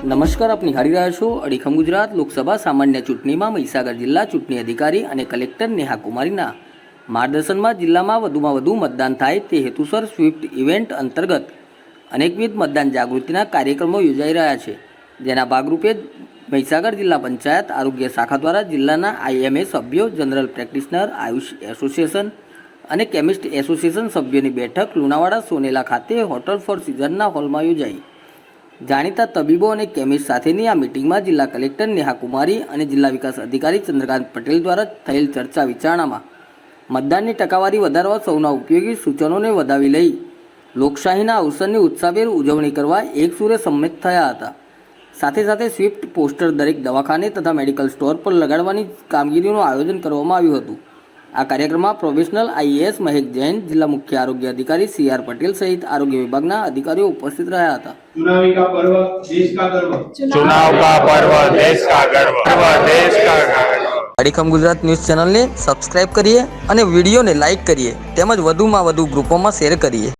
નમસ્કાર, આપ નિહાળી રહ્યા છો અડીખમ ગુજરાત લોકસભા સામાન્ય ચૂંટણીમાં મહીસાગર જિલ્લા ચૂંટણી અધિકારી અને કલેક્ટર નેહા કુમારીના માર્ગદર્શનમાં જિલ્લામાં વધુમાં વધુ મતદાન થાય તે હેતુસર સ્વિફ્ટ ઇવેન્ટ અંતર્ગત અનેકવિધ મતદાન જાગૃતિના કાર્યક્રમો યોજાઈ રહ્યા છે. જેના ભાગરૂપે મહીસાગર જિલ્લા પંચાયત આરોગ્ય શાખા દ્વારા જિલ્લાના આઈએમએ સભ્યો, જનરલ પ્રેક્ટિશનર, આયુષ એસોસિએશન અને કેમિસ્ટ એસોસિએશન સભ્યોની બેઠક લુણાવાડા સોનેલા ખાતે હોટલ ફોર સિઝનના હોલમાં યોજાઈ. જાણીતા તબીબો અને કેમિસ્ટ સાથેની આ મિટિંગમાં જિલ્લા કલેક્ટર નેહા કુમારી અને જિલ્લા વિકાસ અધિકારી ચંદ્રકાંત પટેલ દ્વારા થયેલ ચર્ચા વિચારણામાં મતદાનની ટકાવારી વધારવા સૌના ઉપયોગી સૂચનોને વધાવી લઈ લોકશાહીના અવસરની ઉત્સાહભેર ઉજવણી કરવા એક સુરે સંમત થયા હતા. સાથે સાથે સ્વિફ્ટ પોસ્ટર દરેક દવાખાને તથા મેડિકલ સ્ટોર પર લગાડવાની કામગીરીનું આયોજન કરવામાં આવ્યું હતું. આ કાર્યક્રમમાં પ્રોફેશનલ આઈએએસ મહેક જૈન જિલ્લા મુખ્ય આરોગ્ય અધિકારી સી આર પટેલ સહિત આરોગ્ય વિભાગના અધિકારીઓ ઉપસ્થિત રહ્યા હતા चुनावी का पर्व देश का गर्व चुनाव का पर्व देश का गर्व पर्व देश का गर्व અડીખમ ગુજરાત ન્યૂઝ ચેનલને સબસ્ક્રાઇબ કરીએ અને વિડીયોને લાઇક કરીએ તેમજ વધુમાં વધુ ગ્રુપોમાં શેર કરીએ